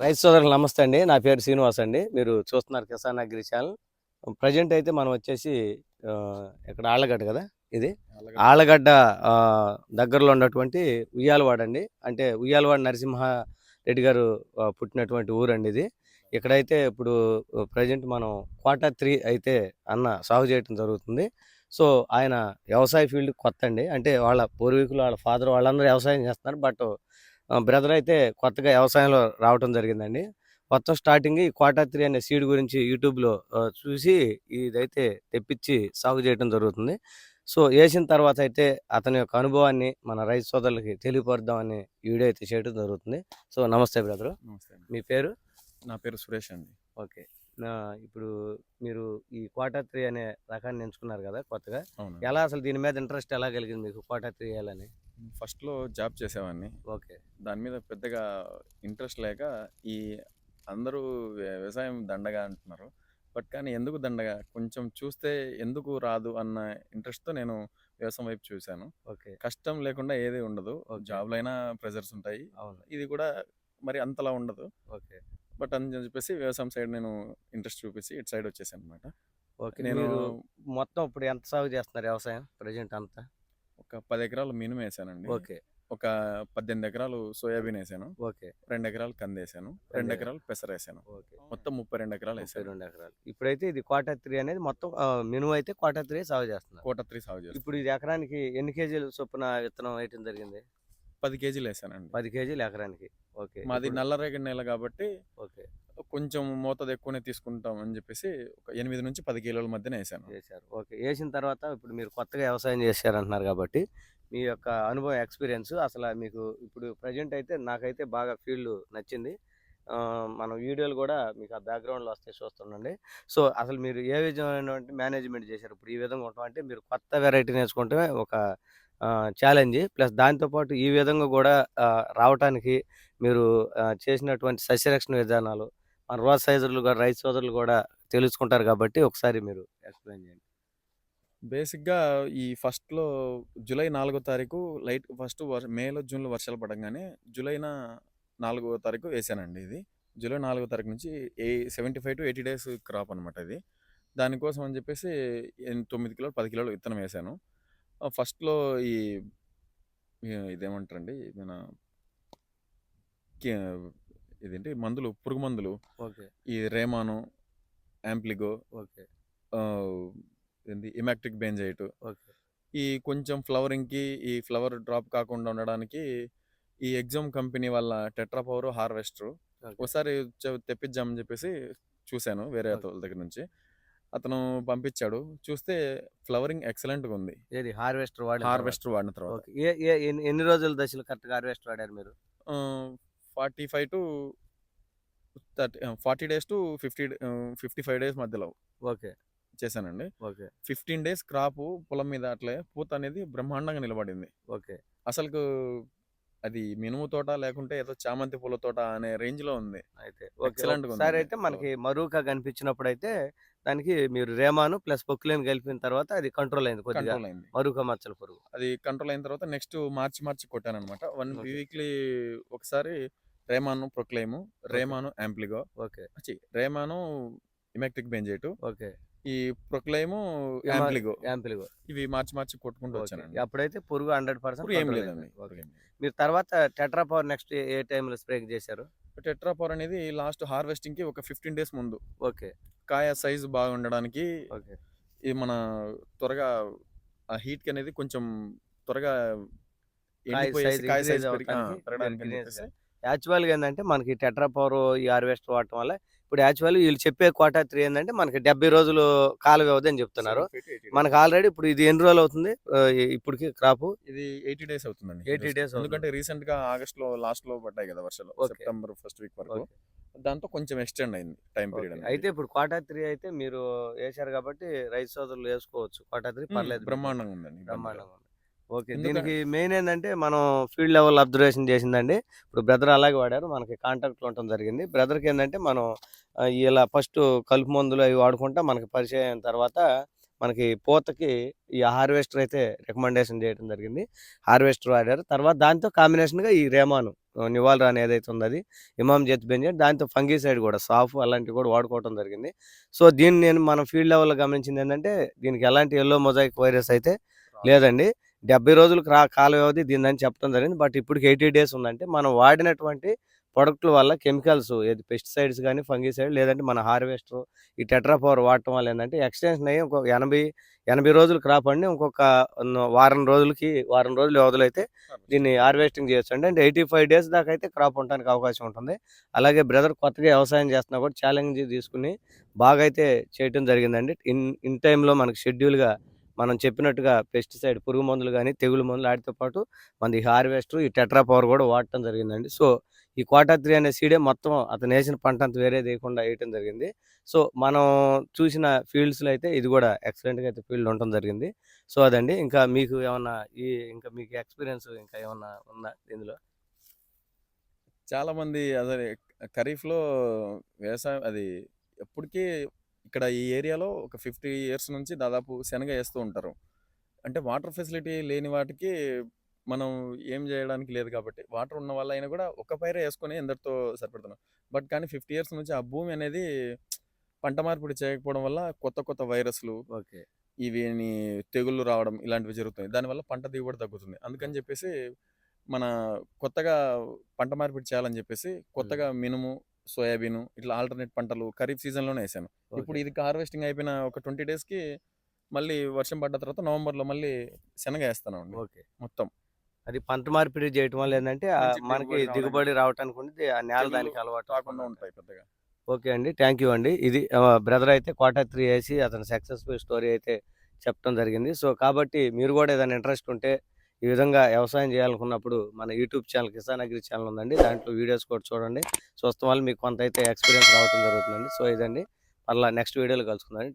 రైతు సోదరులు నమస్తే అండి. నా పేరు శ్రీనివాస్ అండి. మీరు చూస్తున్నారు కిసాన్ అగ్రి ఛానల్. ప్రజెంట్ అయితే మనం వచ్చేసి ఇక్కడ ఆళ్ళగడ్డ కదా ఇది? ఆళ్ళగడ్డ. దగ్గరలో ఉన్నటువంటి ఉయ్యాలవాడ అండి. అంటే ఉయ్యాలవాడ నరసింహ రెడ్డి గారు పుట్టినటువంటి ఊరండి ఇది. ఇక్కడైతే ఇప్పుడు ప్రజెంట్ మనం క్వార్టర్ త్రీ అయితే అన్న సాగు చేయటం జరుగుతుంది. సో ఆయన వ్యవసాయ ఫీల్డ్ కొత్త అండి. అంటే వాళ్ళ పూర్వీకులు వాళ్ళ ఫాదర్ వాళ్ళందరూ వ్యవసాయం చేస్తున్నారు. బట్ బ్రదర్ అయితే కొత్తగా వ్యవసాయంలో రావటం జరిగిందండి. మొత్తం స్టార్టింగ్ ఈ క్వార్టర్ త్రీ అనే సీడ్ గురించి యూట్యూబ్లో చూసి ఇదైతే తెప్పించి సాగు చేయడం జరుగుతుంది. సో వేసిన తర్వాత అయితే అతని యొక్క అనుభవాన్ని మన రైతు సోదరులకి తెలియపరుద్దామని వీడియో అయితే చేయడం జరుగుతుంది. సో నమస్తే బ్రదరు. నమస్తే. మీ పేరు? నా పేరు సురేష్ అండి. ఓకే. ఇప్పుడు మీరు ఈ క్వార్టర్ త్రీ అనే రకాన్ని ఎంచుకున్నారు కదా కొత్తగా. ఎలా అసలు దీని మీద ఇంట్రెస్ట్ ఎలా కలిగింది మీకు క్వార్టర్ త్రీ వేయాలని? ఫస్ట్లో జాబ్ చేసేవాడిని. ఓకే. దాని మీద పెద్దగా ఇంట్రెస్ట్ లేక ఈ అందరూ వ్య- వ్యవసాయం దండగా అంటున్నారు. బట్ కానీ ఎందుకు దండగా? కొంచెం చూస్తే ఎందుకు రాదు అన్న ఇంట్రెస్ట్తో నేను వ్యవసాయం వైపు చూశాను. ఓకే. కష్టం లేకుండా ఏది ఉండదు. Okay. జాబ్లో అయినా ప్రెజర్స్ ఉంటాయి. అవును. ఇది కూడా మరి అంతలా ఉండదు. ఓకే. బట్ అని చెప్పేసి వ్యవసాయం సైడ్ నేను ఇంట్రెస్ట్ చూపించి ఇటు సైడ్ వచ్చేసాను అనమాట ఓకే. నేను మొత్తం ఇప్పుడు ఎంత సాగు చేస్తున్నారు వ్యవసాయం ప్రజెంట్ అంతా? ఒక పది ఎకరాలు మినిమం వేసానండి ఓకే. ఒక పద్దెనిమిది ఎకరాలు సోయాబీన్ వేసాను. ఓకే. రెండు ఎకరాలు కంది వేసాను. రెండు. ఎకరాలు పెసర వేసాను. ఓకే. మొత్తం ముప్పై రెండు ఎకరాలు వేసాను. రెండు ఎకరాలు. ఇప్పుడైతే ఇది క్వార్టర్ త్రీ అనేది మొత్తం మినిమం అయితే క్వార్టర్ త్రీ సాగు చేస్తున్నారు. కోట త్రీ సాగు చేస్తాను ఇప్పుడు ఇది ఎకరానికి ఎన్ని కేజీలు చొప్పున విత్తనం వేయటం జరిగింది? పది కేజీలు వేసానండి. పది కేజీలు ఎకరానికి. ఓకే. మాది ఇప్పుడు- నల్లరేగడి నేల కాబట్టి ఓకే. కొంచెం మోతాదు ఎక్కువనే తీసుకుంటాం అని చెప్పేసి ఒక ఎనిమిది నుంచి పది కిలోల మధ్యనే వేసాను. చేశారు ఓకే. వేసిన తర్వాత ఇప్పుడు మీరు కొత్తగా వ్యవసాయం చేశారంటున్నారు కాబట్టి మీ యొక్క అనుభవం ఎక్స్పీరియన్స్ అసలు మీకు ఇప్పుడు ప్రజెంట్ అయితే నాకైతే బాగా ఫీల్డ్ నచ్చింది. మనం మన వీడియోలు కూడా మీకు ఆ బ్యాక్గ్రౌండ్లో వస్తే చూస్తుండండి. సో అసలు మీరు ఏ విధమైన మేనేజ్మెంట్ చేశారు? ఇప్పుడు ఈ విధంగా ఉంటాం అంటే మీరు కొత్త వెరైటీ నేర్చుకుంటే ఒక ఛాలెంజ్. ప్లస్ దాంతోపాటు ఈ విధంగా కూడా రావటానికి మీరు చేసినటువంటి సస్యరక్షణ విధానాలు మన రోజు సైజులు కూడా రైతు సోదరులు కూడా తెలుసుకుంటారు కాబట్టి ఒకసారి మీరు ఎక్స్ప్లెయిన్ చేయండి. బేసిక్గా ఈ ఫస్ట్లో జూలై నాలుగో తారీఖు లైట్ ఫస్ట్ మేలో జూన్లో వర్షాలు పడంగానే జూలైన నాలుగో తారీఖు వేసానండి ఇది. జూలై నాలుగో తారీఖు నుంచి a seventy five to eighty days crop అనమాట ఇది. దానికోసం అని చెప్పేసి తొమ్మిది కిలోలు పది కిలోలు విత్తనం వేసాను. ఫస్ట్లో ఈ ఇదేమంటారండి? మన ఇదేంటి? మందులు పురుగు మందులు. ఓకే. ఈ రేమాను యాంప్లిగో ఓకే. ఏంది? ఇమాక్టిక్ బెంజైట్. ఓకే. ఈ కొంచెం ఫ్లవరింగ్కి ఈ ఫ్లవర్ డ్రాప్ కాకుండా ఉండడానికి ఈ ఎగ్జామ్ కంపెనీ వాళ్ళ టెట్రా పవర్ హార్వెస్టర్. ఒకసారి తెప్పిద్దామని చెప్పేసి చూశాను వేరే. వాళ్ళ దగ్గర నుంచి. అతను పంపించాడు. చూస్తే ఫ్లవరింగ్ ఎక్సలెంట్గా ఉంది. ఏది? హార్వెస్టర్ వాడి హార్వెస్టర్ వాడిన తర్వాత. ఎన్ని- రోజుల దశలు కరెక్ట్గా హార్వెస్టర్ వాడారు మీరు? Forty five to thirty forty days to fifty fifty five days మధ్యలో ఓకే. చేశానండి. ఓకే. ఫిఫ్టీన్ డేస్ క్రాప్ పొలం మీద అట్లే పూత అనేది బ్రహ్మాండంగా నిలబడింది. ఓకే. అసలు అది మినుము తోట లేకుంటే ఏదో చామంతి పూల తోట అనే రేంజ్లో ఉంది. అయితే ఒకసారి. అయితే మనకి మరూకా కనిపించినప్పుడు అయితే దానికి మీరు రేమాను ప్లస్ పొక్లేన్ కలిపిన తర్వాత అది కంట్రోల్ అయింది కొద్దిగా. మరూకా మచ్చల పురుగు. అది కంట్రోల్ అయిన తర్వాత నెక్స్ట్ మార్చి మార్చి కొట్టాను అనమాట వన్. వీక్లీ ఒకసారి రేమాను ప్రొక్లైము రేమాను యాంప్లిగో ఓకే. రేమాను ఇమెక్టిక్ బెంజైట్ ఓకే. ఈ ప్రొక్లైము యాంప్లిగో. యాంపిల్ ఇవి మార్చి మార్చి కొట్టుకుంటూ వచ్చానండి. అప్పుడైతే పురుగు హండ్రెడ్ పర్సెంట్ ఏం లేదండి మీరు తర్వాత టెట్రా పవర్ నెక్స్ట్ ఏ టైంలో స్ప్రే చేశారు? టెట్రాపర్ అనేది లాస్ట్ హార్వెస్టింగ్కి ఒక ఫిఫ్టీన్ డేస్ ముందు. ఓకే. కాయ సైజు బాగుండడానికి ఓకే. ఇది మన త్వరగా ఆ హీట్కి అనేది కొంచెం త్వరగా కాయ సైజ్ పెరగడానికి యాక్చువల్గా ఏంటంటే మనకి టెట్రా పవర్ ఈ హార్వెస్ట్ వాడటం వల్ల ఇప్పుడు యాక్చువల్ వీళ్ళు చెప్పే క్వార్టర్ త్రీ ఏంటంటే మనకి డెబ్బై రోజులు కాల వ్యవధి అని చెప్తున్నారు 70 to 80 days. మనకి ఆల్రెడీ ఇప్పుడు ఇది ఎన్ని రోజులు అవుతుంది ఇప్పటికి క్రాప్ ఇది ఎయిటీ డేస్ అవుతుందండి 80 days అవుతుంది. ఎందుకంటే రీసెంట్గా ఆగస్ట్లో లాస్ట్లో పడ్డాయి కదా వర్షాలు. సెప్టెంబర్ ఫస్ట్ వీక్ వరకు. దాంతో కొంచెం ఎక్స్టెండ్ అయింది టైం పీరియడ్ అయితే ఇప్పుడు క్వార్టర్ త్రీ అయితే మీరు వేశారు కాబట్టి రైతు సోదరులు వేసుకోవచ్చు క్వార్టర్ త్రీ పర్లేదు. బ్రహ్మాండంగా ఉందండి. బ్రహ్మాండంగా ఓకే. దీనికి మెయిన్ ఏంటంటే మనం ఫీల్డ్ లెవెల్ అబ్జర్వేషన్ చేసిందండి. ఇప్పుడు బ్రదర్ అలాగే వాడారు. మనకి కాంటాక్ట్లో ఉండటం జరిగింది. బ్రదర్కి ఏంటంటే మనం ఇలా ఫస్ట్ కలుపు మందులు అవి వాడుకుంటా మనకి పరిచయం అయిన తర్వాత మనకి పూతకి ఈ హార్వెస్టర్ అయితే రికమెండేషన్ చేయడం జరిగింది. హార్వెస్టర్ వాడారు. తర్వాత దాంతో కాంబినేషన్గా ఈ రేమాను నివాల్ అని ఏదైతే ఉందో అది ఇమామ్ జెత్ బెంజెట్ దాంతో ఫంగిసైడ్ కూడా సాఫ్ అలాంటివి కూడా వాడుకోవడం జరిగింది. సో దీన్ని నేను మనం ఫీల్డ్ లెవెల్లో గమనించింది ఏంటంటే దీనికి ఎలాంటి ఎల్లో మొజాయిక్ వైరస్ అయితే లేదండి. డెబ్బై రోజులకు రా కాల వ్యవధి దీని చెప్పడం జరిగింది. బట్ ఇప్పటికి ఎయిటీ డేస్ ఉందంటే మనం వాడినటువంటి ప్రొడక్ట్ల వల్ల కెమికల్స్ ఏది పెస్టిసైడ్స్ కానీ ఫంగిసైడ్ లేదంటే మన హార్వెస్టర్ ఈ టెట్రా పవర్ వాడటం వల్ల ఏంటంటే ఎక్స్టెన్షన్ అయ్యి ఇంకొక ఎనభై ఎనభై రోజులు క్రాప్ అండి ఇంకొక వారం రోజులకి వారం రోజులు వ్యవధులైతే దీన్ని హార్వెస్టింగ్ చేయొచ్చు అండి అంటే ఎయిటీ ఫైవ్ డేస్ దాకా అయితే క్రాప్ ఉండడానికి అవకాశం ఉంటుంది. అలాగే బ్రదర్ కొత్తగా వ్యవసాయం చేస్తున్నా కూడా ఛాలెంజ్ తీసుకుని బాగా అయితే చేయటం జరిగిందండి. ఇన్ ఇన్ టైంలో మనకి షెడ్యూల్గా మనం చెప్పినట్టుగా పెస్టిసైడ్ పురుగు మందులు కానీ తెగులు మందులు వాటితో పాటు మనది హార్వెస్టర్ ఈ టెట్రా పవర్ కూడా వాడటం జరిగిందండి. సో ఈ కోటా త్రీ అనే సీడే మొత్తం అతను వేసిన పంట అంత వేరే వేయకుండా వేయటం జరిగింది. సో మనం చూసిన ఫీల్డ్స్లో అయితే ఇది కూడా ఎక్సలెంట్గా అయితే ఫీల్డ్ ఉండటం జరిగింది. సో అదండి. ఇంకా మీకు ఏమన్నా ఈ ఇంకా మీకు ఎక్స్పీరియన్స్ ఇంకా ఏమన్నా ఉందా ఇందులో? చాలామంది అదే ఖరీఫ్లో వ్యవసాయం అది ఎప్పటికీ ఇక్కడ ఈ ఏరియాలో ఒక ఫిఫ్టీ ఇయర్స్ నుంచి దాదాపు శనగ వేస్తూ ఉంటారు. అంటే వాటర్ ఫెసిలిటీ లేని వాటికి మనం ఏం చేయడానికి లేదు కాబట్టి వాటర్ ఉన్న వాళ్ళ అయినా కూడా ఒక పైరే వేసుకొని ఎందరితో సరిపెడుతున్నాం బట్ కానీ ఫిఫ్టీ ఇయర్స్ నుంచి ఆ భూమి అనేది పంట మార్పిడి చేయకపోవడం వల్ల కొత్త కొత్త వైరస్లు ఓకే. ఇవి తెగుళ్ళు రావడం ఇలాంటివి జరుగుతాయి దానివల్ల పంట దిగుబడి తగ్గుతుంది. అందుకని చెప్పేసి మన కొత్తగా పంట మార్పిడి చేయాలని చెప్పేసి కొత్తగా మినుము సోయాబీన్ ఇట్లా ఆల్టర్నేట్ పంటలు ఖరీఫ్ సీజన్లోనే వేసాను ఇప్పుడు ఇది హార్వెస్టింగ్ అయిపోయిన ఒక ట్వంటీ డేస్కి మళ్ళీ వర్షం పడ్డ తర్వాత నవంబర్లో మళ్ళీ శనగ వేస్తాను అండి ఓకే. మొత్తం. అది పంట మార్పిడి చేయటం వల్ల ఏంటంటే మనకి దిగుబడి రావడానికి ఉంది ఆ నేల దానికి అలవాటు రాకుండా ఉంటాయి పెద్దగా. ఓకే అండి థ్యాంక్ యూ అండి. ఇది బ్రదర్ అయితే క్వార్టర్ త్రీ వేసి అతని సక్సెస్ఫుల్ స్టోరీ అయితే చెప్పడం జరిగింది. సో కాబట్టి మీరు కూడా ఏదైనా ఇంట్రెస్ట్ ఉంటే ఈ విధంగా వ్యవసాయం చేయాలనుకున్నప్పుడు మన YouTube channel Kisan agri channel ఉందండి. దాంట్లో వీడియోస్ కూడా చూడండి. చూస్తాం వల్ల మీకు కొంత అయితే ఎక్స్పీరియన్స్ రావడం జరుగుతుందండి. సో ఇదండి. మళ్ళీ నెక్స్ట్ వీడియోలో కలుసుకుందండి